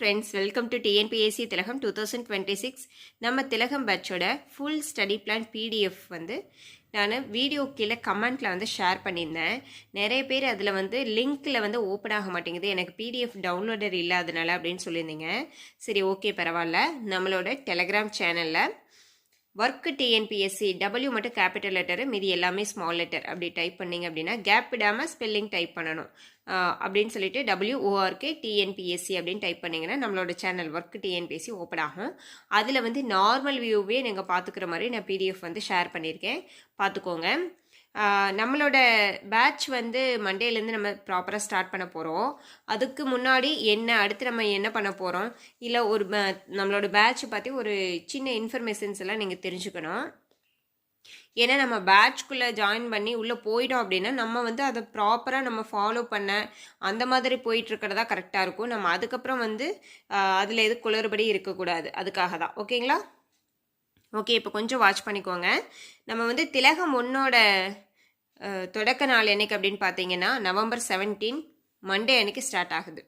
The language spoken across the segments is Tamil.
Friends welcome to TNPSC Thilagam two thousand twenty six நம்ம திலகம் பேட்சோட ஃபுல் ஸ்டடி பிளான் பிடிஎஃப் வந்து நான் வீடியோ கீழே கமெண்ட்டில் வந்து ஷேர் பண்ணியிருந்தேன். நிறைய பேர் அதில் வந்து லிங்க்கில் வந்து ஓப்பன் ஆக மாட்டேங்குது. எனக்கு பிடிஎஃப் டவுன்லோடர் இல்லாதனால அப்படின்னு சொல்லியிருந்தீங்க. சரி ஓகே பரவாயில்ல. நம்மளோட டெலகிராம் சேனலில் ஒர்க் டிஎன்பிஎஸ்சி டபிள்யூ மட்டும் கேபிட்டல் லெட்டரு மீதி எல்லாமே ஸ்மால் லெட்டர் அப்படி டைப் பண்ணிங்க அப்படின்னா கேப் விடாமல் ஸ்பெல்லிங் டைப் பண்ணணும். அப்படின்னு சொல்லிட்டு W O R K TNPSC அப்படின்னு டைப் பண்ணிங்கன்னா நம்மளோட சேனல் ஒர்க் டிஎன்பிஎஸ்சி ஓப்பன் ஆகும். அதில் வந்து நார்மல் வியூவே நீங்கள் பார்த்துக்கிற மாதிரி நான் பிடிஎஃப் வந்து ஷேர் பண்ணியிருக்கேன். பார்த்துக்கோங்க நம்மளோட பேட்ச் வந்து மண்டேலேருந்து நம்ம ப்ராப்பராக ஸ்டார்ட் பண்ண போகிறோம் அதுக்கு முன்னாடி என்ன அடுத்து நம்ம என்ன பண்ண போகிறோம் இல்லை ஒரு நம்மளோட பேட்ச் பற்றி ஒரு சின்ன இன்ஃபர்மேஷன்ஸ் எல்லாம் நீங்கள் தெரிஞ்சுக்கணும். ஏன்னா நம்ம பேட்ச்குள்ளே ஜாயின் பண்ணி உள்ளே போயிட்டோம் அப்படின்னா நம்ம வந்து அதை ப்ராப்பராக நம்ம ஃபாலோ பண்ண அந்த மாதிரி போயிட்டுருக்கிறதா கரெக்டாக இருக்கும். நம்ம அதுக்கப்புறம் வந்து அதில் எது குளறுபடி இருக்கக்கூடாது. அதுக்காக தான் ஓகேங்களா ஓகே இப்போ கொஞ்சம் வாட்ச் பண்ணிக்கோங்க. நம்ம வந்து திலகம் ஒன்னோட தொடக்க நாள் என்னைக்கு அப்படின்னு பார்த்தீங்கன்னா நவம்பர் செவன்டீன் மண்டே அன்னைக்கு ஸ்டார்ட் ஆகுது.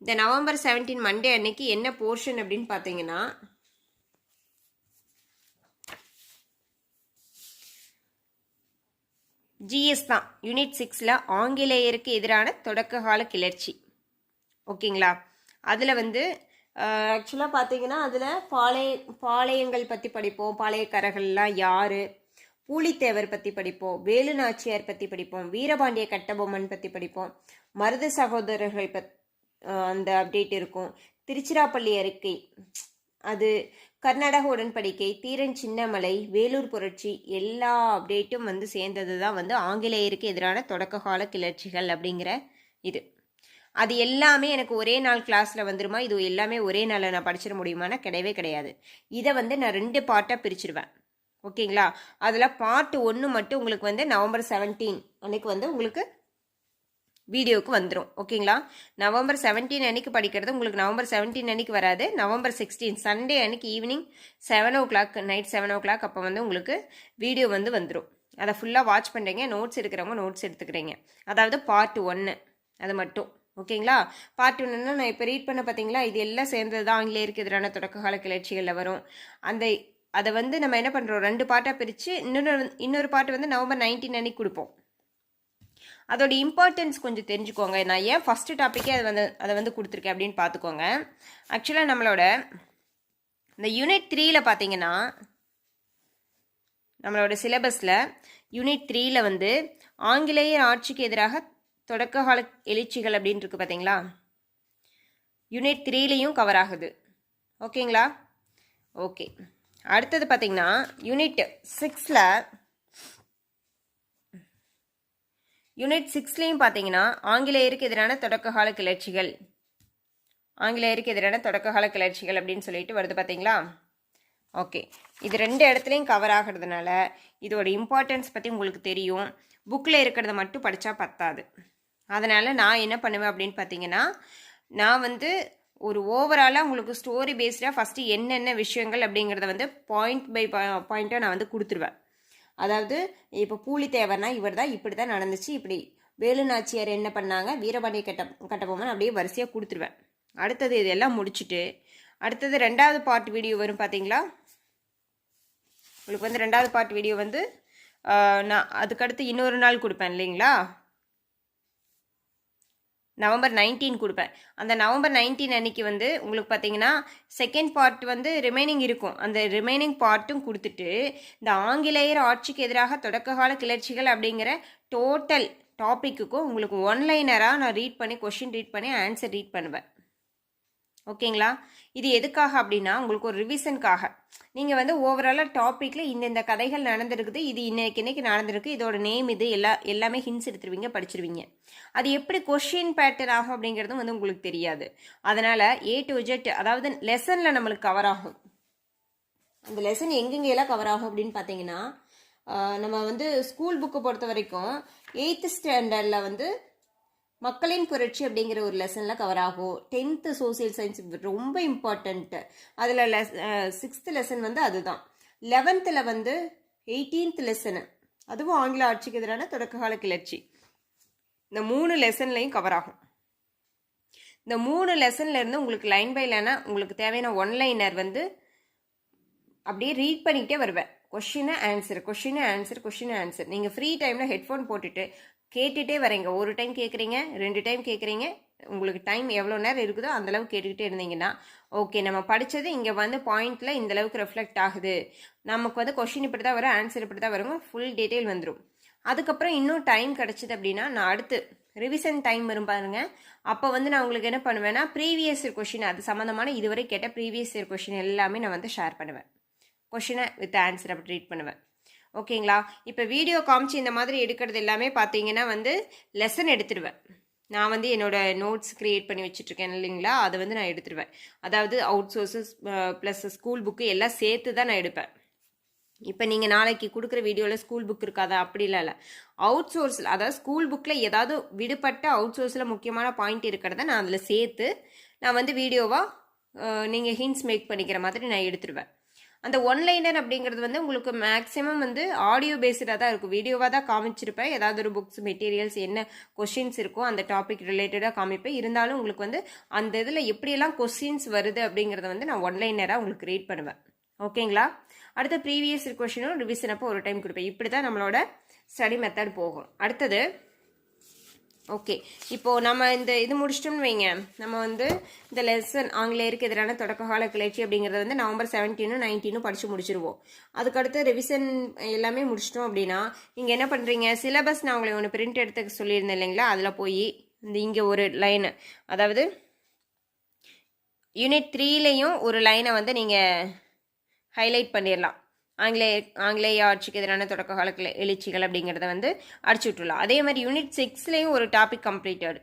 இந்த நவம்பர் செவன்டீன் மண்டே அன்னைக்கு என்ன போர்ஷன் அப்படின்னு பார்த்தீங்கன்னா ஜிஎஸ் தான். யூனிட் சிக்ஸில் ஆங்கிலேயருக்கு எதிரான தொடக்க கால கிளர்ச்சி. ஓகேங்களா அதில் வந்து ஆக்சுவலாக பார்த்தீங்கன்னா அதில் பாளைய பாளையங்கள் பற்றி படிப்போம். பாளையக்காரர்கள்லாம் யார்? பூலித்தேவர் பற்றி படிப்போம். வேலு நாச்சியார் பற்றி படிப்போம். வீரபாண்டிய கட்டபொம்மன் பற்றி படிப்போம். மருது சகோதரர்கள் பத் அந்த அப்டேட் இருக்கும். திருச்சிராப்பள்ளி அறிக்கை. அது கர்நாடக உடன்படிக்கை தீரன் சின்னமலை வேலூர் புரட்சி எல்லா அப்டேட்டும் வந்து சேர்ந்தது தான் வந்து ஆங்கிலேயருக்கு எதிரான தொடக்க கால கிளர்ச்சிகள் அப்படிங்கிற இது. அது எல்லாமே எனக்கு ஒரே நாள் கிளாஸில் வந்துருமா? இது எல்லாமே ஒரே நாளில் நான் படிச்சிட முடியுமானா கிடையவே கிடையாது. இதை வந்து நான் ரெண்டு பார்ட்டாக பிரிச்சிருவேன். ஓகேங்களா? அதில் பார்ட் ஒன்று மட்டும் உங்களுக்கு வந்து நவம்பர் செவன்டீன் அன்னைக்கு வந்து உங்களுக்கு வீடியோவுக்கு வந்துடும் ஓகேங்களா? நவம்பர் செவன்டீன் அன்னைக்கு படிக்கிறது உங்களுக்கு நவம்பர் செவன்டீன் அன்னைக்கு வராது. நவம்பர் சிக்ஸ்டீன் சண்டே அன்னைக்கு evening seven o'clock night seven o'clock அப்போ வந்து உங்களுக்கு வீடியோ வந்து வந்துடும் அதை ஃபுல்லாக வாட்ச் பண்ணுறீங்க நோட்ஸ் எடுக்கிறவங்க நோட்ஸ் எடுத்துக்கிறீங்க. அதாவது பார்ட் ஒன்று அது மட்டும். ஓகேங்களா? பார்ட் ஒன்றுனா நான் இப்போ ரீட் பண்ண பார்த்தீங்களா இது எல்லாம் சேர்ந்தது தான் ஆங்கிலேயருக்கு எதிரான தொடக்க கால கிளர்ச்சிகளில் வரும். அந்த அதை வந்து நம்ம என்ன பண்ணுறோம் ரெண்டு பார்ட்டாக பிரித்து இன்னொரு இன்னொரு பாட்டு வந்து நவம்பர் நைன்டீன் அன்னைக்கு கொடுப்போம். அதோட இம்பார்ட்டன்ஸ் கொஞ்சம் தெரிஞ்சுக்கோங்க. நான் ஏன் ஃபஸ்ட்டு டாப்பிக்கே அதை வந்து அதை வந்து கொடுத்துருக்கேன் அப்படின்னு பார்த்துக்கோங்க ஆக்சுவலாக நம்மளோட இந்த யூனிட் த்ரீயில் பார்த்தீங்கன்னா நம்மளோட சிலபஸில் யூனிட் த்ரீயில் வந்து ஆங்கிலேயர் ஆட்சிக்கு எதிராக தொடக்க கால எழுச்சிகள் அப்படின்னு இருக்கு பார்த்தீங்களா யூனிட் த்ரீலேயும் கவர் ஆகுது. ஓகேங்களா? ஓகே. அடுத்தது பார்த்தீங்கன்னா யூனிட் சிக்ஸில் யூனிட் சிக்ஸ்லேயும் பார்த்தீங்கன்னா ஆங்கிலேயருக்கு எதிரான தொடக்க கால கிளர்ச்சிகள். ஆங்கிலேயருக்கு எதிரான தொடக்க கால கிளர்ச்சிகள் அப்படின்னு சொல்லிட்டு வருது பார்த்தீங்களா ஓகே. இது ரெண்டு இடத்துலையும் கவர் ஆகிறதுனால இதோட இம்பார்ட்டன்ஸ் பற்றி உங்களுக்கு தெரியும். புக்கில் இருக்கிறத மட்டும் படித்தா பத்தாது. அதனால் நான் என்ன பண்ணுவேன் அப்படின்னு பார்த்தீங்கன்னா நான் வந்து ஒரு ஓவராலாக உங்களுக்கு ஸ்டோரி பேஸ்டாக ஃபஸ்ட்டு என்னென்ன விஷயங்கள் அப்படிங்கிறத வந்து பாயிண்ட் பை பாயிண்ட்டாக நான் வந்து கொடுத்துருவேன். அதாவது இப்போ பூலித்தேவர்னா இவர் தான் இப்படி தான் நடந்துச்சு இப்படி வேலு நாச்சியார் என்ன பண்ணாங்க வீரபாண்டிய கட்ட கட்டபொம்மன் அப்படியே வரிசையாக கொடுத்துருவேன். அடுத்தது இதெல்லாம் முடிச்சுட்டு அடுத்தது ரெண்டாவது பார்ட் வீடியோ வரும் பார்த்தீங்களா? உங்களுக்கு வந்து ரெண்டாவது பார்ட் வீடியோ வந்து நான் அதுக்கடுத்து இன்னொரு நாள் கொடுப்பேன் இல்லைங்களா? நவம்பர் நைன்டீன் கொடுப்பேன். அந்த நவம்பர் நைன்டீன் அன்னைக்கு வந்து உங்களுக்கு பார்த்தீங்கன்னா செகண்ட் பார்ட் வந்து ரிமைனிங் இருக்கும். அந்த ரிமைனிங் பார்ட்டும் கொடுத்துட்டு இந்த ஆங்கிலேயர் ஆட்சிக்கு எதிராக தொடக்க கால கிளர்ச்சிகள் அப்படிங்கிற டோட்டல் டாப்பிக்குக்கும் உங்களுக்கு ஒன்லைனராக நான் ரீட் பண்ணி கொஷின் ரீட் பண்ணி ஆன்சர் ரீட் பண்ணுவேன். ஓகேங்களா? இது எதுக்காக அப்படின்னா உங்களுக்கு ஒரு ரிவிஷனுக்காக நீங்கள் வந்து ஓவராலாக டாப்பிக்கில் இந்தந்த கதைகள் நடந்திருக்குது இது இன்னைக்கு இன்னைக்கு நடந்திருக்கு இதோட நேம் இது எல்லா எல்லாமே ஹிண்ட்ஸ் எடுத்துருவீங்க படிச்சிருவீங்க. அது எப்படி கொஷின் பேட்டர்ன் ஆகும் அப்படிங்கிறதும் வந்து உங்களுக்கு தெரியாது. அதனால் ஏ டு ஜெட் அதாவது லெசனில் நம்மளுக்கு கவர் ஆகும். அந்த லெசன் எங்கெங்கெல்லாம் கவர் ஆகும் அப்படின்னு பார்த்தீங்கன்னா நம்ம வந்து ஸ்கூல் புக்கு பொறுத்த வரைக்கும் எயித்து ஸ்டாண்டர்டில் வந்து மக்களின் புரட்சி அப்படிங்கிற ஒரு லெசனில் கவர் ஆகும். டென்த்து சோசியல் சயின்ஸ் ரொம்ப இம்பார்ட்டண்ட்டு அதில் லெஸ் சிக்ஸ்த்து லெசன் வந்து அதுதான். லெவன்த்தில் வந்து எயிட்டீன்த் லெசனு அதுவும் ஆங்கில ஆட்சிக்கு எதிரான தொடக்ககால கிளர்ச்சி. இந்த மூணு லெசன்லையும் கவர் ஆகும். இந்த மூணு லெசன்லேருந்து உங்களுக்கு லைன் பை லைனாக உங்களுக்கு தேவையான ஒன்லைனர் வந்து அப்படியே ரீட் பண்ணிக்கிட்டே வருவேன். Question answer question answer question answer நீங்கள் ஃப்ரீ டைமில் ஹெட்ஃபோன் போட்டுட்டு கேட்டுகிட்டே வரீங்க. ஒரு டைம் கேட்குறீங்க ரெண்டு டைம் கேட்குறீங்க உங்களுக்கு டைம் எவ்வளோ நேரம் இருக்குதோ அந்தளவு கேட்டுக்கிட்டே இருந்தீங்கன்னா ஓகே நம்ம படித்தது இங்கே வந்து பாயிண்டில் இந்தளவுக்கு ரெஃப்ளெக்ட் ஆகுது. நமக்கு வந்து கொஷின் இப்படி தான் வரும் ஆன்சர் இப்படி தான் வரும் ஃபுல் டீட்டெயில் வந்துடும் அதுக்கப்புறம் இன்னும் டைம் கிடச்சிது அப்படின்னா நான் அடுத்து ரிவிஷன் டைம் வரும் பாருங்க. அப்போ வந்து நான் உங்களுக்கு என்ன பண்ணுவேன்னா ப்ரீவியஸ் இயர் கொஷின் அது சம்மந்தமான இதுவரை கேட்ட ப்ரீவியஸ் இயர் கொஷின் எல்லாமே நான் வந்து ஷேர் பண்ணுவேன். கொஷினை வித் ஆன்சர் அப்படி ட்ரீட் பண்ணுவேன். ஓகேங்களா? இப்போ வீடியோ காமிச்சு இந்த மாதிரி எடுக்கிறது எல்லாமே பார்த்தீங்கன்னா வந்து லெசன் எடுத்துடுவேன் நான் வந்து என்னோடய நோட்ஸ் க்ரியேட் பண்ணி வச்சுட்ருக்கேன் இல்லைங்களா? அதை வந்து நான் எடுத்துடுவேன் அதாவது out sources plus school book எல்லாம் சேர்த்து தான் நான் எடுப்பேன். இப்போ நீங்கள் நாளைக்கு கொடுக்குற வீடியோவில் ஸ்கூல் புக் இருக்காதா அப்படிலாம் இல்லை. அவுட் சோர்ஸில் அதாவது ஸ்கூல் புக்கில் ஏதாவது விடுபட்ட அவுட் சோர்ஸில் முக்கியமான பாயிண்ட் இருக்கிறத நான் அதில் சேர்த்து நான் வந்து வீடியோவாக நீங்கள் ஹிண்ட்ஸ் மேக் பண்ணிக்கிற மாதிரி நான் எடுத்துருவேன். அந்த ஒன்லைனர் அப்படிங்கிறது வந்து உங்களுக்கு மேக்ஸிமம் வந்து ஆடியோ பேஸ்டாக தான் இருக்கும். வீடியோவாக தான் காமிச்சிருப்பேன். ஏதாவது ஒரு புக்ஸ் மெட்டீரியல்ஸ் என்ன கொஷின்ஸ் இருக்கோ அந்த டாபிக் ரிலேட்டடாக காமிப்பேன். இருந்தாலும் உங்களுக்கு வந்து அந்த இதில் எப்படியெல்லாம் கொஸ்டின்ஸ் வருது அப்படிங்கிறத வந்து நான் ஒன்லைனராக உங்களுக்கு ரீட் பண்ணுவேன். ஓகேங்களா அடுத்த ப்ரீவியஸ் கொஷினும் ரிவிஷன் அப்போ ஒரு டைம் கொடுப்பேன். இப்படி தான் நம்மளோட ஸ்டடி மெத்தட் போகும். அடுத்தது ஓகே இப்போது நம்ம இந்த இது முடிச்சிட்டோம்னு வைங்க. நம்ம வந்து இந்த லெசன் ஆங்கிலேயருக்கு எதிரான தொடக்க கால கிளர்ச்சி அப்படிங்கிறத வந்து நவம்பர் செவன்டீனும் நைன்டீனும் படித்து முடிச்சிருவோம். அதுக்கடுத்து ரிவிஷன் எல்லாமே முடிச்சிட்டோம் அப்படின்னா நீங்கள் என்ன பண்ணுறீங்க சிலபஸ் நான் உங்களை ஒன்று பிரிண்ட் எடுத்துக்க சொல்லியிருந்தேன் இல்லைங்களா? அதில் போய் இந்த இங்கே ஒரு லைனு அதாவது யூனிட் த்ரீலேயும் ஒரு லைனை வந்து நீங்கள் ஹைலைட் பண்ணிடலாம் ஆங்கிலேய ஆங்கிலேய ஆட்சிக்கு எதிரான தொடக்க கால எழுச்சிகள் அப்படிங்கிறத வந்து அடிச்சு விட்டுலாம் அதே மாதிரி யூனிட் சிக்ஸ்லேயும் ஒரு டாபிக் கம்ப்ளீட்டட்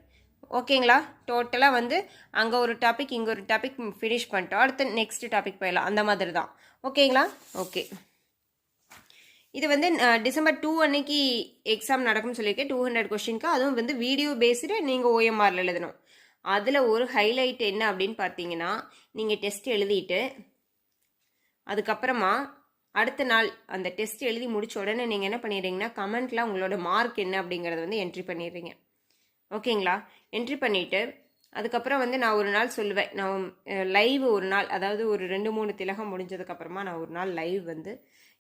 ஓகேங்களா? டோட்டலாக வந்து அங்கே ஒரு டாபிக் இங்கே ஒரு டாபிக் ஃபினிஷ் பண்ணிட்டோம். அடுத்து நெக்ஸ்ட் டாபிக் போயிடலாம். அந்த மாதிரி தான். ஓகேங்களா? ஓகே. இது வந்து டிசம்பர் டூ அன்னைக்கு எக்ஸாம் நடக்கும்னு சொல்லியிருக்கேன். டூ ஹண்ட்ரட் கொஷினுக்கு அதுவும் வந்து வீடியோ பேஸ்டு நீங்கள் ஓஎம்ஆரில் எழுதணும். அதில் ஒரு ஹைலைட் என்ன அப்படின்னு பார்த்தீங்கன்னா நீங்கள் டெஸ்ட் எழுதிட்டு அதுக்கப்புறமா அடுத்த நாள் அந்த டெஸ்ட் எழுதி முடிச்ச உடனே நீங்கள் என்ன பண்ணிடுறீங்கன்னா கமெண்ட்டில் உங்களோட மார்க் என்ன அப்படிங்கிறத வந்து என்ட்ரி பண்ணிடுறீங்க. ஓகேங்களா? என்ட்ரி பண்ணிவிட்டு அதுக்கப்புறம் வந்து நான் ஒரு நாள் சொல்லுவேன். நான் லைவ் ஒரு நாள் அதாவது ஒரு ரெண்டு மூணு திலகம் முடிஞ்சதுக்கப்புறமா நான் ஒரு நாள் லைவ் வந்து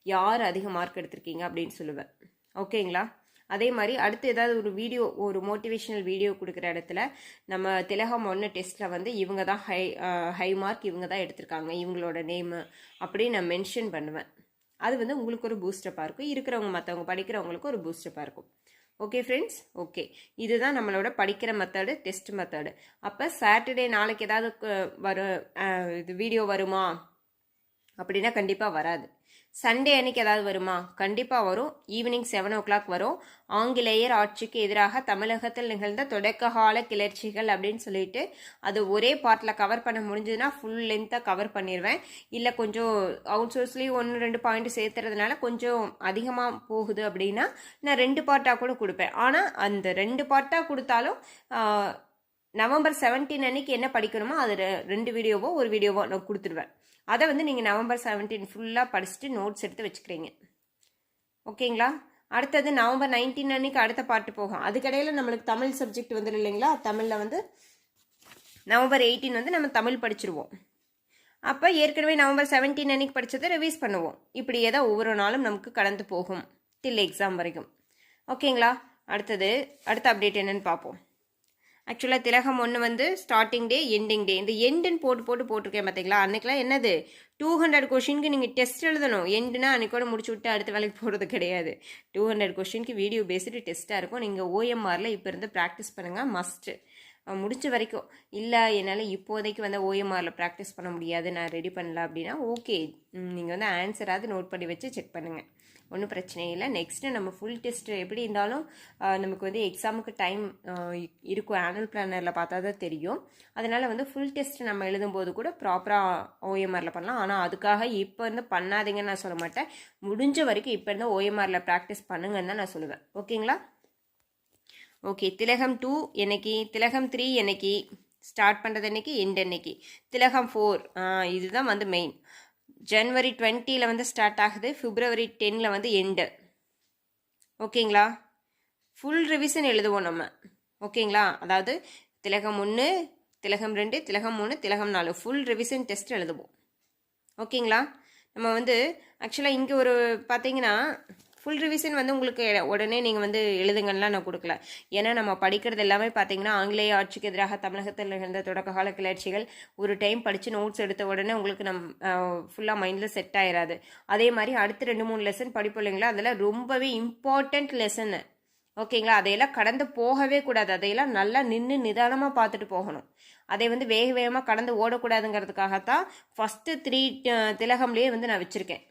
யார் அதிக மார்க் எடுத்திருக்கீங்க அப்படின்னு சொல்லுவேன். ஓகேங்களா? அதே மாதிரி அடுத்து ஏதாவது ஒரு வீடியோ ஒரு மோட்டிவேஷனல் வீடியோ கொடுக்குற இடத்துல நம்ம திலகம் ஒன்று டெஸ்ட்டில் வந்து இவங்க தான் ஹை ஹை மார்க் இவங்க தான் எடுத்திருக்காங்க இவங்களோட நேமு அப்படின்னு நான் மென்ஷன் பண்ணுவேன். அது வந்து உங்களுக்கு ஒரு பூஸ்டப்பாக இருக்கும். இருக்கிறவங்க மற்றவங்க படிக்கிறவங்களுக்கு ஒரு பூஸ்டப்பாக இருக்கும். ஓகே ஃப்ரெண்ட்ஸ் ஓகே இதுதான் நம்மளோட படிக்கிற மெத்தடு டெஸ்ட் மெத்தடு அப்போ சாட்டர்டே நாளைக்கு ஏதாவது வரும் இது வீடியோ வருமா? அப்படின்னா கண்டிப்பாக வராது. சண்டே அன்னைக்கு ஏதாவது வருமா? கண்டிப்பாக வரும். ஈவினிங் செவன் ஓ கிளாக் வரும். ஆங்கிலேயர் ஆட்சிக்கு எதிராக தமிழகத்தில் நிகழ்ந்த தொடக்ககால கிளர்ச்சிகள் அப்படின்னு சொல்லிட்டு அது ஒரே பார்ட்டில் கவர் பண்ண முடிஞ்சதுன்னா ஃபுல் லென்த்தாக கவர் பண்ணிடுவேன் இல்லை கொஞ்சம் அவுட் சோர்ஸ்லேயும் ஒன்று ரெண்டு பாயிண்ட் சேர்த்துறதுனால கொஞ்சம் அதிகமாக போகுது அப்படின்னா நான் ரெண்டு பார்ட்டாக கூட கொடுப்பேன். ஆனால் அந்த ரெண்டு பார்ட்டாக கொடுத்தாலும் நவம்பர் செவன்டீன் அன்னைக்கு என்ன படிக்கணுமோ அது ரெண்டு வீடியோவோ ஒரு வீடியோவோ நான் கொடுத்துருவேன். அதை வந்து நீங்கள் நவம்பர் செவன்டீன் ஃபுல்லாக படிச்சுட்டு நோட்ஸ் எடுத்து வச்சுக்கிறீங்க. ஓகேங்களா? அடுத்தது நவம்பர் நைன்டீன் அன்னைக்கு அடுத்த பாட்டு போகும். அதுக்கடையில் நம்மளுக்கு தமிழ் சப்ஜெக்ட் வந்துடும் இல்லைங்களா? தமிழில் வந்து நவம்பர் எயிட்டீன் வந்து நம்ம தமிழ் படிச்சிருவோம். அப்போ ஏற்கனவே நவம்பர் செவன்டீன் அன்னைக்கு படித்ததை ரிவைஸ் பண்ணுவோம். இப்படியே தான் ஒவ்வொரு நாளும் நமக்கு கடந்து போகும். டில் எக்ஸாம் வரைக்கும். ஓகேங்களா? அடுத்தது அடுத்த அப்டேட் என்னன்னு பார்ப்போம். ஆக்சுவலாக திலகம் ஒன்று வந்து ஸ்டார்டிங் டே எண்டிங் டே இந்த எண்டுன்னு போட்டு போட்டு போட்டிருக்கேன் பார்த்தீங்களா அன்றைக்கெலாம் என்னது? டூ ஹண்ட்ரட் கொஷினுக்கு நீங்கள் டெஸ்ட் எழுதணும். எண்டுனா அன்றைக்கோட முடிச்சு விட்டு அடுத்த வேலைக்கு போகிறது கிடையாது. டூ ஹண்ட்ரட் கொஷினுக்கு வீடியோ பேஸ்டு டெஸ்ட்டாக இருக்கும். நீங்கள் ஓஎம்ஆரில் இப்போ இருந்து ப்ராக்டிஸ் பண்ணுங்கள் மஸ்ட்டு முடிச்ச வரைக்கும். இல்லை என்னால் இப்போதைக்கு வந்து ஓஎம்ஆரில் ப்ராக்டிஸ் பண்ண முடியாது. நான் ரெடி பண்ணல அப்படின்னா ஓகே நீங்கள் வந்து ஆன்சராவது நோட் பண்ணி வச்சு செக் பண்ணுங்கள் ஒன்றும் பிரச்சனை இல்லை. நெக்ஸ்ட்டு நம்ம ஃபுல் டெஸ்ட் எப்படி இருந்தாலும் நமக்கு வந்து எக்ஸாமுக்கு டைம் இருக்கும். ஆனுவல் பிளானரில் பார்த்தா தான் தெரியும். அதனால் வந்து ஃபுல் டெஸ்ட் நம்ம எழுதும்போது கூட ப்ராப்பராக ஓஎம்ஆரில் பண்ணலாம். ஆனால் அதுக்காக இப்போ இருந்து பண்ணாதீங்கன்னு நான் சொல்ல மாட்டேன். முடிஞ்ச வரைக்கும் இப்போ இருந்து ஓஎம்ஆரில் ப்ராக்டிஸ் பண்ணுங்கன்னு தான் நான் சொல்லுவேன். ஓகேங்களா? ஓகே திலகம் டூ என்னைக்கு? திலகம் த்ரீ என்னைக்கு? ஸ்டார்ட் பண்ணுறது என்னைக்கு? எண்ட் என்னைக்கு? திலகம் ஃபோர் இதுதான் வந்து மெயின் ஜனவரி டுவெண்ட்டியில் வந்து ஸ்டார்ட் ஆகுது. ஃபிப்ரவரி டென்னில் வந்து எண்டு ஓகேங்களா? ஃபுல் ரிவிஷன் எழுதுவோம் நம்ம. ஓகேங்களா? அதாவது திலகம் ஒன்று திலகம் ரெண்டு திலகம் மூணு திலகம் நாலு. ஃபுல் ரிவிஷன் டெஸ்ட் எழுதுவோம். ஓகேங்களா? நம்ம வந்து ஆக்சுவலாக இங்கே ஒரு பார்த்தீங்கன்னா ஃபுல் ரிவிஷன் வந்து உங்களுக்கு உடனே நீங்கள் வந்து எழுதுங்கலாம் நான் கொடுக்கல. ஏன்னா நம்ம படிக்கிறது எல்லாமே பார்த்தீங்கன்னா ஆங்கிலேய ஆட்சிக்கு எதிராக தமிழகத்தில் இருந்த தொடக்ககால கிளர்ச்சிகள் ஒரு டைம் படித்து நோட்ஸ் எடுத்த உடனே உங்களுக்கு நம் ஃபுல்லாக மைண்டில் செட் ஆயிராது. அதே மாதிரி அடுத்து ரெண்டு மூணு லெசன் படிப்போம் இல்லைங்களா? அதில் ரொம்பவே இம்பார்ட்டண்ட் லெசனு ஓகேங்களா அதையெல்லாம் கடந்து போகவே கூடாது. அதையெல்லாம் நல்லா நின்று நிதானமாக பார்த்துட்டு போகணும். அதை வந்து வேக வேகமாக கடந்து ஓடக்கூடாதுங்கிறதுக்காகத்தான் ஃபஸ்ட்டு த்ரீ திலகம்லேயே வந்து நான் வச்சுருக்கேன்.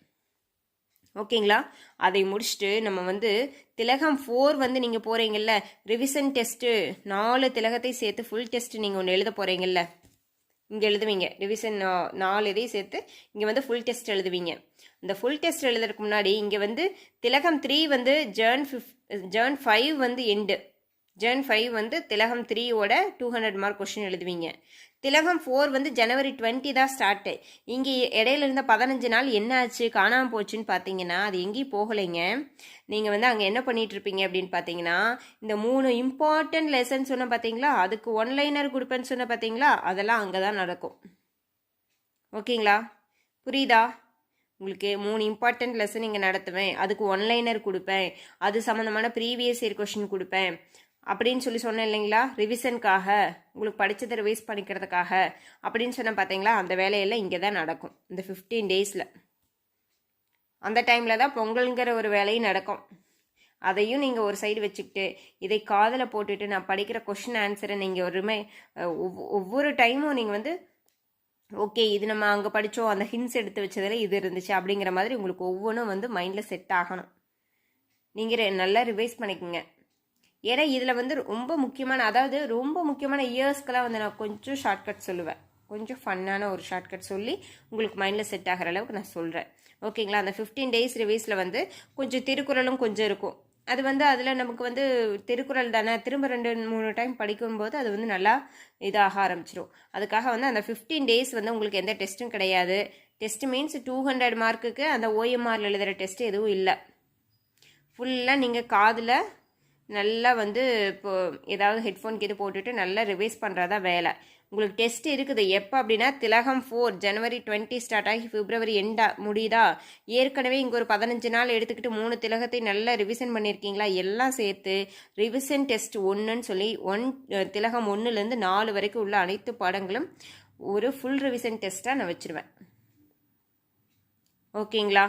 ஓகேங்களா? அதை முடிச்சுட்டு நம்ம வந்து திலகம் ஃபோர் வந்து நீங்கள் போகிறீங்கல்ல ரிவிசன் டெஸ்ட்டு நாலு திலகத்தை சேர்த்து ஃபுல் டெஸ்ட் நீங்கள் ஒன்று எழுத போகிறீங்கல்ல இங்கே எழுதுவீங்க. ரிவிஷன் நாலு இதையும் சேர்த்து இங்கே வந்து ஃபுல் டெஸ்ட் எழுதுவீங்க. இந்த ஃபுல் டெஸ்ட் எழுதுறதுக்கு முன்னாடி இங்கே வந்து திலகம் த்ரீ வந்து ஜேர்ன் ஃபிஃப் ஜேர்ன் ஃபைவ் வந்து எண்டு ஜேர்ன் ஃபைவ் வந்து திலகம் த்ரீயோட டூ ஹண்ட்ரட் மார்க் கொஷின் எழுதுவீங்க. திலகம் ஃபோர் வந்து ஜனவரி டுவெண்ட்டி தான் ஸ்டார்ட்டு இங்கே இடையில இருந்த பதினஞ்சு நாள் என்ன ஆச்சு? காணாமல் போச்சுன்னு பார்த்தீங்கன்னா அது எங்கேயும் போகலைங்க. நீங்கள் வந்து அங்கே என்ன பண்ணிட்டு இருப்பீங்க அப்படின்னு பார்த்தீங்கன்னா இந்த மூணு இம்பார்ட்டன்ட் லெசன் சொன்ன பார்த்தீங்களா அதுக்கு ஒன்லைனர் கொடுப்பேன்னு சொன்ன பார்த்தீங்களா அதெல்லாம் அங்கே தான் நடக்கும். ஓகேங்களா? புரியுதா? உங்களுக்கு மூணு இம்பார்ட்டன்ட் லெசன் இங்கே நடத்துவேன். அதுக்கு ஒன்லைனர் கொடுப்பேன். அது சம்மந்தமான ப்ரீவியஸ் இயர் கொஷின் கொடுப்பேன். அப்படின்னு சொல்லி சொன்னேன் இல்லைங்களா? ரிவிஷனுக்காக உங்களுக்கு படித்ததை ரிவைஸ் பண்ணிக்கிறதுக்காக. அப்படின்னு சொன்னேன் பார்த்தீங்களா அந்த வேலையெல்லாம் இங்கே தான் நடக்கும். இந்த ஃபிஃப்டீன் டேஸில் அந்த டைமில் தான் பொங்கலுங்கிற ஒரு வேலையும் நடக்கும். அதையும் நீங்கள் ஒரு சைடு வச்சுக்கிட்டு இதை காதில் போட்டுட்டு நான் படிக்கிற கொஷின் ஆன்சரை நீங்கள் ஒருமே ஒவ்வொரு டைமும் நீங்கள் வந்து ஓகே இது நம்ம அங்கே படித்தோம் அந்த ஹின்ஸ் எடுத்து வச்சதில் இது இருந்துச்சு. அப்படிங்கிற மாதிரி உங்களுக்கு ஒவ்வொன்றும் வந்து மைண்டில் செட் ஆகணும். நீங்கள் நல்லா ரிவைஸ் பண்ணிக்கோங்க. ஏன்னா இதில் வந்து ரொம்ப முக்கியமான அதாவது ரொம்ப முக்கியமான இயர்ஸ்க்கெல்லாம் வந்து நான் கொஞ்சம் ஷார்ட்கட் சொல்லுவேன். கொஞ்சம் ஃபன்னான ஒரு ஷார்ட்கட் சொல்லி உங்களுக்கு மைண்டில் செட் ஆகிற அளவுக்கு நான் சொல்கிறேன் ஓகேங்களா அந்த ஃபிஃப்டீன் டேஸ் ரிவைஸில் வந்து கொஞ்சம் திருக்குறளும் கொஞ்சம் இருக்கும். அது வந்து அதில் நமக்கு வந்து திருக்குறள் தானே திரும்ப ரெண்டு மூணு டைம் படிக்கும்போது அது வந்து நல்லா இதாக ஆரம்பிச்சிடும் அதுக்காக வந்து அந்த ஃபிஃப்டீன் டேஸ் வந்து உங்களுக்கு எந்த டெஸ்ட்டும் கிடையாது. டெஸ்ட் மீன்ஸ் டூ ஹண்ட்ரட் மார்க்குக்கு அந்த ஓஎம்ஆரில் எழுதுகிற டெஸ்ட் எதுவும் இல்லை. ஃபுல்லாக நீங்கள் காதில் நல்லா வந்து இப்போ ஏதாவது ஹெட்ஃபோன் இது போட்டுட்டு நல்லா ரிவைஸ் பண்ணுறதா வேலை. உங்களுக்கு டெஸ்ட் இருக்குது. எப்போ அப்படின்னா திலகம் ஃபோர் ஜனவரி டுவெண்ட்டி ஸ்டார்ட் ஆகி பிப்ரவரி எண்டா முடியுதா? ஏற்கனவே இங்கே ஒரு பதினஞ்சு நாள் எடுத்துக்கிட்டு மூணு திலகத்தை நல்லா ரிவிஷன் பண்ணியிருக்கீங்களா எல்லாம் சேர்த்து ரிவிஷன் டெஸ்ட் ஒன்றுன்னு சொல்லி ஒன் திலகம் ஒன்றுலேருந்து நாலு வரைக்கும் உள்ள அனைத்து பாடங்களும் ஒரு ஃபுல் ரிவிஷன் டெஸ்ட்டாக நான் வச்சுருவேன். ஓகேங்களா?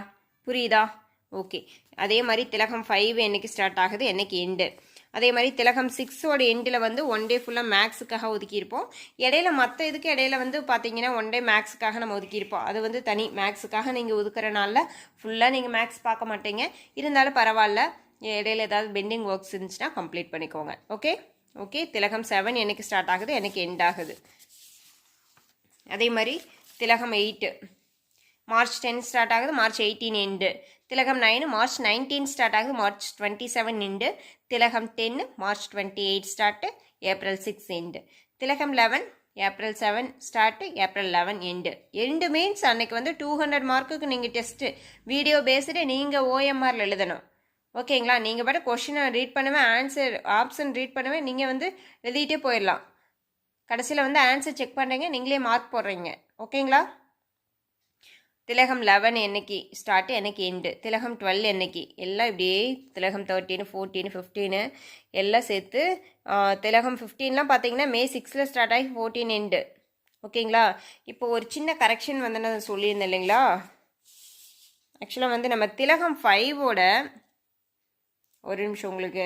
புரியுதா? ஓகே. அதே மாதிரி திலகம் ஃபைவ் என்னைக்கு ஸ்டார்ட் ஆகுது என்னைக்கு எண்டு அதே மாதிரி திலகம் சிக்ஸோட எண்டில் வந்து ஒன் டே ஃபுல்லாக மேக்ஸுக்காக ஒதுக்கியிருப்போம். இடையில மற்ற இதுக்கு இடையில வந்து பார்த்தீங்கன்னா ஒன் டே மேக்ஸுக்காக நம்ம ஒதுக்கியிருப்போம். அது வந்து தனி மேக்ஸுக்காக நீங்கள் ஒதுக்குறனால ஃபுல்லாக நீங்கள் மேக்ஸ் பார்க்க மாட்டீங்க. இருந்தாலும் பரவாயில்ல. இடையில ஏதாவது பெண்டிங் ஒர்க்ஸ் இருந்துச்சுன்னா கம்ப்ளீட் பண்ணிக்கோங்க. ஓகே? ஓகே. திலகம் செவன் என்னைக்கு ஸ்டார்ட் ஆகுது எனக்கு எண்ட் ஆகுது. அதே மாதிரி Thilagam eight March ten start ஆகுது March eighteen end. Thilagam nine March nineteen start ஆகுது March twenty seven end. Thilagam ten March twenty eight start April six end. Thilagam eleven April seven start April eleven end. End means அன்னைக்கு வந்து டூ ஹண்ட்ரட் மார்க்குக்கு நீங்கள் டெஸ்ட்டு வீடியோ பேஸ்டு நீங்கள் ஓஎம்ஆரில் எழுதணும். ஓகேங்களா? நீங்கள் பாட்டு கொஷினை ரீட் பண்ணுவேன் ஆன்சர் ஆப்ஷன் ரீட் பண்ணுவேன் நீங்கள் வந்து எழுதிட்டே போயிடலாம். கடைசியில் வந்து ஆன்சர் செக் பண்ணுறீங்க நீங்களே மார்க் போடுறீங்க. ஓகேங்களா? திலகம் லெவன் என்னைக்கு ஸ்டார்ட்டு எனக்கு எண்டு திலகம் டுவெல் என்னைக்கு? எல்லாம் இப்படியே திலகம் தேர்ட்டீன் ஃபோர்டீன் ஃபிஃப்டீனு எல்லாம் சேர்த்து திலகம் ஃபிஃப்டீன்லாம் பார்த்தீங்கன்னா மே சிக்ஸில் ஸ்டார்ட் ஆகி ஃபோர்டீன் எண்டு ஓகேங்களா இப்போ ஒரு சின்ன கரெக்ஷன் வந்து நான் சொல்லியிருந்தேன் இல்லைங்களா? ஆக்சுவலாக வந்து நம்ம திலகம் ஃபைவோட ஒரு நிமிஷம் உங்களுக்கு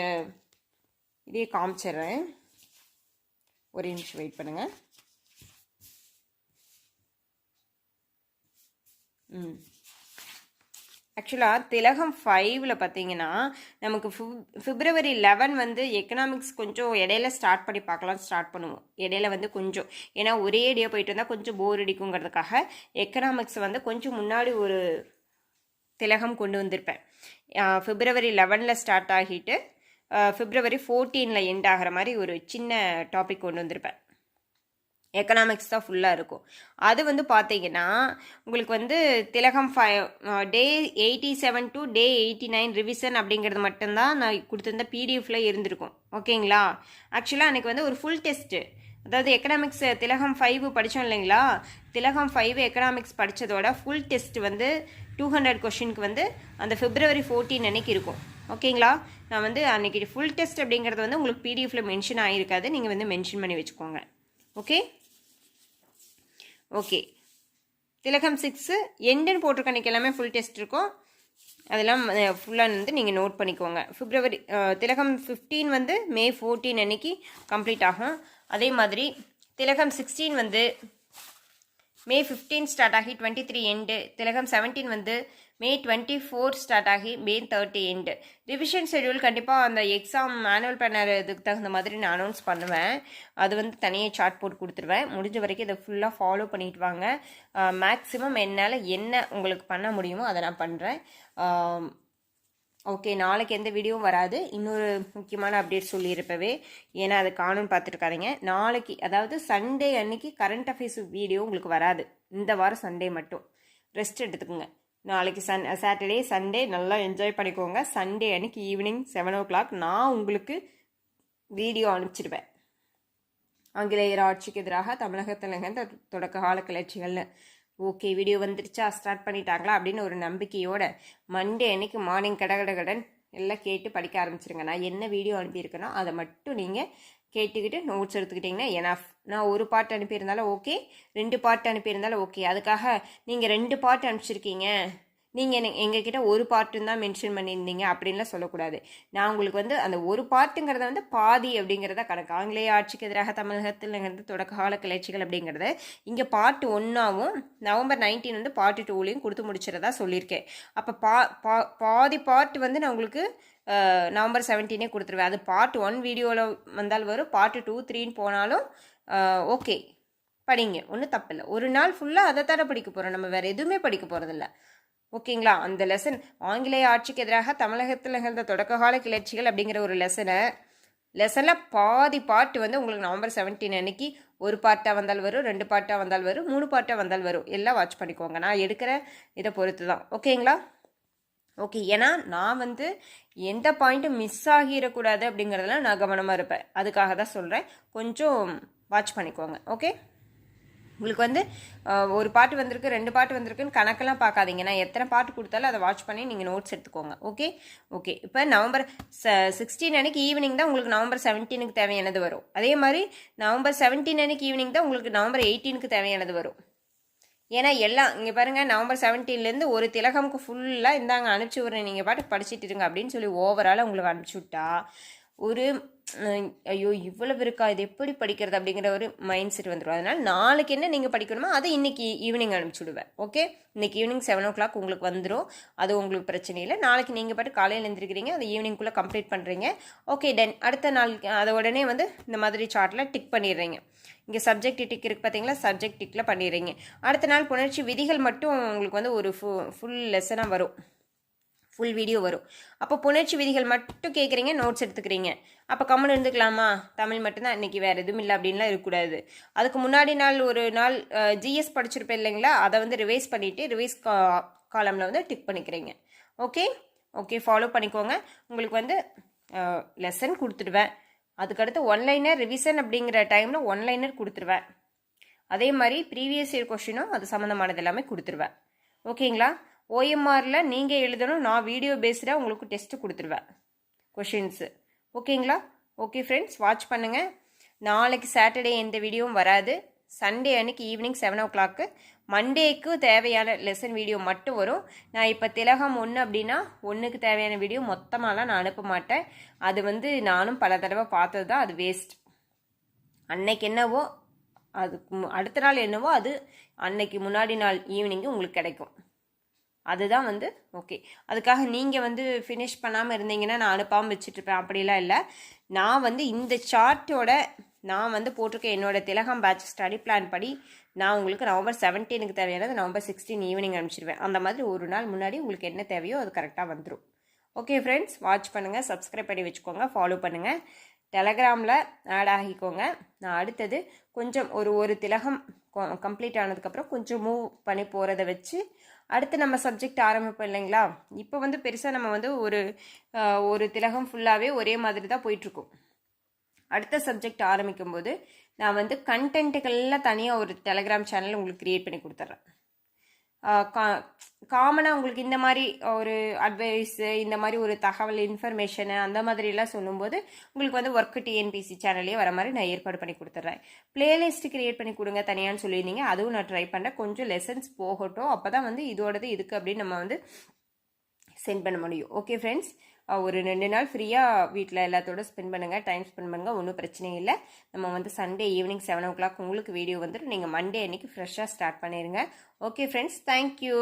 இதே காமிச்சிட்றேன். ஒரு நிமிஷம் வெயிட் பண்ணுங்கள் ம். ஆக்சுவலாக திலகம் ஃபைவ்ல பார்த்தீங்கன்னா நமக்கு ஃபிப்ரவரி லெவன் வந்து எக்கனாமிக்ஸ் கொஞ்சம் இடையில ஸ்டார்ட் பண்ணி பார்க்கலாம் ஸ்டார்ட் பண்ணுவோம். இடையில வந்து கொஞ்சம். ஏன்னா ஒரே இடையே போயிட்டு வந்தால் கொஞ்சம் போர் அடிக்குங்கிறதுக்காக எக்கனாமிக்ஸ் வந்து கொஞ்சம் முன்னாடி ஒரு திலகம் கொண்டு வந்திருப்பேன். ஃபிப்ரவரி லெவனில் ஸ்டார்ட் ஆகிட்டு ஃபிப்ரவரி ஃபோர்டீனில் எண்ட் ஆகிற மாதிரி ஒரு சின்ன டாபிக் கொண்டு வந்திருப்பேன். எக்கனாமிக்ஸ் தான் ஃபுல்லாக இருக்கும். அது வந்து பார்த்தீங்கன்னா உங்களுக்கு வந்து Thilagam five day eighty seven to day eighty nine revision அப்படிங்கிறது மட்டும்தான் நான் கொடுத்துருந்த பிடிஎஃப்ல இருந்திருக்கும். ஓகேங்களா? ஆக்சுவலாக எனக்கு வந்து ஒரு ஃபுல் டெஸ்ட்டு அதாவது எக்கனாமிக்ஸ் திலகம் ஃபைவ் படித்தோம் இல்லைங்களா? திலகம் ஃபைவ் எக்கனாமிக்ஸ் படித்ததோட ஃபுல் டெஸ்ட் வந்து டூ ஹண்ட்ரட் கொஷினுக்கு வந்து அந்த ஃபிப்ரவரி ஃபோர்டீன் அன்னைக்கு இருக்கும். ஓகேங்களா? நான் வந்து அன்னைக்கு ஃபுல் டெஸ்ட் அப்படிங்கிறது வந்து உங்களுக்கு பிடிஎஃப்ல மென்ஷன் ஆகிருக்காது நீங்கள் வந்து மென்ஷன் பண்ணி வச்சுக்கோங்க. ஓகே? ஓகே. திலகம் சிக்ஸு எண்டுன்னு போட்டிருக்க அன்றைக்கி எல்லாமே ஃபுல் டெஸ்ட் இருக்கும். அதெல்லாம் ஃபுல்லாக வந்து நீங்கள் நோட் பண்ணிக்கோங்க. ஃபிப்ரவரி திலகம் ஃபிஃப்டீன் வந்து மே ஃபோர்டீன் அன்னைக்கு கம்ப்ளீட் ஆகும். அதே மாதிரி திலகம் சிக்ஸ்டீன் வந்து மே ஃபிஃப்டீன் ஸ்டார்ட் ஆகி twenty three end Thilagam seventeen வந்து மே டுவெண்ட்டி ஃபோர் ஸ்டார்ட் ஆகி May thirty end revision schedule கண்டிப்பாக அந்த எக்ஸாம் மேனுவல் பிளானர் இதுக்கு தகுந்த மாதிரி நான் அனௌன்ஸ் பண்ணுவேன். அது வந்து தனியாக சார்ட் போட்டு கொடுத்துருவேன். முடிஞ்ச வரைக்கும் இதை ஃபுல்லாக ஃபாலோ பண்ணிட்டு வாங்க. மேக்ஸிமம் என்னால் என்ன உங்களுக்கு பண்ண முடியுமோ அதை நான் பண்ணுறேன் ஓகே நாளைக்கு எந்த வீடியோவும் வராது. இன்னொரு முக்கியமான அப்டேட் சொல்லியிருப்பவே ஏன்னா அது காணும் பார்த்துருக்காதீங்க. நாளைக்கு அதாவது சண்டே அன்னைக்கு கரண்ட் அஃபேர்ஸ் வீடியோ உங்களுக்கு வராது. இந்த வாரம் சண்டே மட்டும். ரெஸ்ட் எடுத்துக்கோங்க. நாளைக்கு சன் சாட்டர்டே சண்டே நல்லா என்ஜாய் பண்ணிக்கோங்க. சண்டே அன்னைக்கு ஈவினிங் செவன் ஓ கிளாக் நான் உங்களுக்கு வீடியோ அனுப்பிச்சிடுவேன். ஆங்கிலேயர் ஆட்சிக்கு எதிராக தமிழகத்தில் தொடக்க கால கிளர்ச்சிகள்னு ஓகே வீடியோ வந்துருச்சா? ஸ்டார்ட் பண்ணிட்டாங்களா? அப்படின்னு ஒரு நம்பிக்கையோட மண்டே அன்னைக்கு மார்னிங் கடகடகடன் எல்லாம் கேட்டு படிக்க ஆரம்பிச்சிருங்க. நான் என்ன வீடியோ அனுப்பியிருக்கேனோ அதை மட்டும் நீங்கள் கேட்டுக்கிட்டு நோட்ஸ் எடுத்துக்கிட்டிங்கன்னா எனஃப் நான் ஒரு பாட்டு அனுப்பியிருந்தாலும் ஓகே ரெண்டு பாட்டு அனுப்பியிருந்தாலும் ஓகே அதுக்காக நீங்கள் ரெண்டு பாட்டு அனுப்பிச்சிருக்கீங்க. நீங்கள் எங்ககிட்ட ஒரு பார்ட்டும் தான் மென்ஷன் பண்ணியிருந்தீங்க அப்படின்லாம் சொல்லக்கூடாது. நான் உங்களுக்கு வந்து அந்த ஒரு பார்ட்டுங்கிறத வந்து பாதி அப்படிங்கிறத கணக்கு. ஆங்கிலேய ஆட்சிக்கு எதிராக தமிழகத்தில் இருந்து தொடக்ககால கிளர்ச்சிகள் அப்படிங்கிறத. இங்கே பார்ட்டு ஒன்றாவும் நவம்பர் நைன்டீன் வந்து பார்ட்டு டூலையும் கொடுத்து முடிச்சிடதா சொல்லியிருக்கேன். அப்போ பா பா பாதி பார்ட் வந்து நான் உங்களுக்கு நவம்பர் செவன்டீனே கொடுத்துருவேன். அது பார்ட் ஒன் வீடியோவில் வந்தால் வரும். பார்ட்டு டூ த்ரீன்னு போனாலும் ஓகே படிங்க. ஒன்றும் தப்பில்லை. ஒரு நாள் ஃபுல்லாக அதை தானே படிக்க போகிறோம் நம்ம. வேறு எதுவுமே படிக்க போகிறதில்ல ஓகேங்களா? அந்த லெசன் ஆங்கிலேய ஆட்சிக்கு எதிராக தமிழகத்தில் நிகழ்ந்த தொடக்ககால கிளர்ச்சிகள் அப்படிங்கிற ஒரு லெசனை லெசனில் பாதி பாட்டு வந்து உங்களுக்கு நவம்பர் செவன்டீன் அன்னைக்கு ஒரு பாட்டாக வந்தால் வரும் ரெண்டு பாட்டாக வந்தால் வரும் மூணு பாட்டாக வந்தால் வரும். எல்லாம் வாட்ச் பண்ணிக்கோங்க. நான் எடுக்கிற இதை பொறுத்து தான் ஓகேங்களா? ஓகே. ஏன்னா நான் வந்து எந்த பாயிண்ட்டும் மிஸ் ஆகிடக்கூடாது அப்படிங்கிறதுல நான் கவனமாக இருப்பேன். அதுக்காக தான் சொல்கிறேன் கொஞ்சம் வாட்ச் பண்ணிக்கோங்க. ஓகே? உங்களுக்கு வந்து ஒரு பாட்டு வந்திருக்கு ரெண்டு பாட்டு வந்திருக்குன்னு கணக்கெல்லாம் பார்க்காதீங்க. நான் எத்தனை பாட்டு கொடுத்தாலும் அதை வாட்ச் பண்ணி நீங்கள் நோட்ஸ் எடுத்துக்கோங்க. ஓகே ஓகே இப்போ நவம்பர் ச சிக்ஸ்டீன் அன்னைக்கு ஈவினிங் தான் உங்களுக்கு நவம்பர் செவன்டீனுக்கு தேவையானது வரும். அதே மாதிரி நவம்பர் செவன்டீன் அன்னைக்கு ஈவினிங் தான் உங்களுக்கு நவம்பர் எயிட்டீனுக்கு தேவையானது வரும். ஏன்னா எல்லாம் இங்கே பாருங்கள் நவம்பர் செவன்டீன்லேருந்து ஒரு திலகமுக்கு ஃபுல்லாக இந்தாங்க அனுப்பிச்சி விட்றேன் நீங்கள் பாட்டு படிச்சுட்டு இருங்க அப்படின்னு சொல்லி ஓவராலாக உங்களுக்கு அனுப்பிச்சி விட்டா ஒரு ஐயோ இவ்வளவு இருக்கா? இது எப்படி படிக்கிறது? அப்படிங்கிற ஒரு மைண்ட் செட் வந்துடும் அதனால் நாளைக்கு என்ன நீங்கள் படிக்கணுமோ அதை இன்னைக்கு ஈவினிங் அனுப்பிச்சி விடுவேன் ஓகே இன்னைக்கு ஈவினிங் செவன் ஓ கிளாக் உங்களுக்கு வந்துடும் அது உங்களுக்கு பிரச்சனை இல்லை. நாளைக்கு நீங்கள் பாட்டு காலையில் எழுந்திருக்கிறீங்க. அதை ஈவினிங்குள்ளே கம்ப்ளீட் பண்ணுறீங்க ஓகே டென் அடுத்த நாள் அதை உடனே வந்து இந்த மாதிரி சார்ட்டில் டிக் பண்ணிடுறீங்க. இங்கே சப்ஜெக்ட் டிக் இருக்குது பார்த்தீங்களா? சப்ஜெக்ட் டிக்கில் பண்ணிடுறீங்க. அடுத்த நாள் புணர்ச்சி விதிகள் மட்டும் உங்களுக்கு வந்து ஒரு ஃபு ஃபுல் லெசனாக வரும். ஃபுல் வீடியோ வரும். அப்போ புணர்ச்சி விதிகள் மட்டும் கேட்குறீங்க நோட்ஸ் எடுத்துக்கிறீங்க. அப்போ கம்மன் இருந்துக்கலாமா? தமிழ் மட்டும்தான். இன்றைக்கி வேறு எதுவும் இல்லை அப்படின்லாம் இருக்கக்கூடாது. அதுக்கு முன்னாடி நாள் ஒரு நாள் ஜிஎஸ் படிச்சிருப்பேன் இல்லைங்களா? அதை வந்து ரிவைஸ் பண்ணிவிட்டு ரிவைஸ் கா காலமில் வந்து டிக் பண்ணிக்கிறீங்க. ஓகே ஓகே ஃபாலோ பண்ணிக்கோங்க. உங்களுக்கு வந்து லெசன் கொடுத்துடுவேன். அதுக்கடுத்து ஒன்லைனர் ரிவிசன் அப்படிங்கிற டைமில் ஒன்லைனர் கொடுத்துருவேன். அதே மாதிரி ப்ரீவியஸ் இயர் கொஷினும் அது சம்மந்தமானது எல்லாமே கொடுத்துருவேன். ஓகேங்களா ஓஎம்ஆரில் நீங்கள் எழுதணும் நான் வீடியோ பேஸ்டாக உங்களுக்கு டெஸ்ட்டு கொடுத்துருவேன். கொஷின்ஸு ஓகேங்களா ஓகே ஃப்ரெண்ட்ஸ் வாட்ச் பண்ணுங்கள் நாளைக்கு சாட்டர்டே எந்த வீடியோவும் வராது. சண்டே அன்னைக்கு ஈவினிங் செவன் ஓ கிளாக்கு மண்டேக்கு தேவையான லெசன் வீடியோ மட்டும் வரும். நான் இப்போ திலகம் ஒன்று அப்படின்னா ஒன்றுக்கு தேவையான வீடியோ மொத்தமாகலாம் நான் அனுப்ப மாட்டேன். அது வந்து நானும் பல தடவை பார்த்தது தான் அது வேஸ்ட் அன்னைக்கு என்னவோ அதுக்கு அடுத்த நாள் என்னவோ அது அன்னைக்கு முன்னாடி நாள் ஈவினிங்கு உங்களுக்கு கிடைக்கும். அதுதான் வந்து ஓகே அதுக்காக நீங்கள் வந்து ஃபினிஷ் பண்ணாமல் இருந்தீங்கன்னா நான் அனுப்பாமல் வச்சுட்ருப்பேன் அப்படிலாம் இல்லை. நான் வந்து இந்த சார்ட்டோட நான் வந்து போட்டிருக்க என்னோட திலகம் பேட்ச் ஸ்டடி பிளான் படி நான் உங்களுக்கு நவம்பர் செவன்டீனுக்கு தேவையானது நவம்பர் சிக்ஸ்டீன் ஈவினிங் அனுப்பிச்சிடுவேன் அந்த மாதிரி ஒரு நாள் முன்னாடி உங்களுக்கு என்ன தேவையோ அது கரெக்டாக வந்துடும் ஓகே ஃப்ரெண்ட்ஸ் வாட்ச் பண்ணுங்கள் சப்ஸ்கிரைப் பண்ணி வச்சுக்கோங்க ஃபாலோ பண்ணுங்கள் டெலகிராமில் ஆட் ஆகிக்கோங்க. நான் அடுத்தது கொஞ்சம் ஒரு ஒரு திலகம் கம்ப்ளீட் ஆனதுக்கப்புறம் கொஞ்சம் மூவ் பண்ணி போகிறத வச்சு அடுத்து நம்ம சப்ஜெக்ட் ஆரம்பிப்போம் இல்லைங்களா? இப்போ வந்து பெருசாக நம்ம வந்து ஒரு ஒரு திலகம் ஃபுல்லாகவே ஒரே மாதிரி தான் போயிட்டுருக்கோம். அடுத்த சப்ஜெக்ட் ஆரம்பிக்கும் போது நான் வந்து கண்டென்ட்டுகள்லாம் தனியாக ஒரு டெலகிராம் சேனல் உங்களுக்கு க்ரியேட் பண்ணி கொடுத்துட்றேன் காமனாக உங்களுக்கு இந்த மாதிரி ஒரு அட்வைஸு இந்த மாதிரி ஒரு தகவல் இன்ஃபர்மேஷனு அந்த மாதிரிலாம் சொல்லும்போது உங்களுக்கு வந்து ஒர்க்கு டிஎன்பிசி சேனல்லே வர மாதிரி நான் ஏற்பாடு பண்ணி கொடுத்துட்றேன் பிளேலிஸ்ட் கிரியேட் பண்ணி கொடுங்க தனியான்னு சொல்லியிருந்தீங்க. அதுவும் நான் ட்ரை பண்ணுறேன் கொஞ்சம் லெசன்ஸ் போகட்டும். அப்போ தான் வந்து இதோடது இதுக்கு அப்படின்னு நம்ம வந்து சென்ட் பண்ண முடியும். ஓகே ஃப்ரெண்ட்ஸ் ஒரு ரெண்டு நாள் ஃப்ரீயாக வீட்டில் எல்லாத்தோட ஸ்பெண்ட் பண்ணுங்கள் டைம் ஸ்பெண்ட் பண்ணுங்கள் ஒன்றும் பிரச்சனை இல்லை. நம்ம வந்து Sunday evening seven o'clock உங்களுக்கு வீடியோ வந்துட்டு நீங்கள் மண்டே அன்றைக்கி ஃப்ரெஷ்ஷாக ஸ்டார்ட் பண்ணிடுங்க ஓகே ஃப்ரெண்ட்ஸ் தேங்க்யூ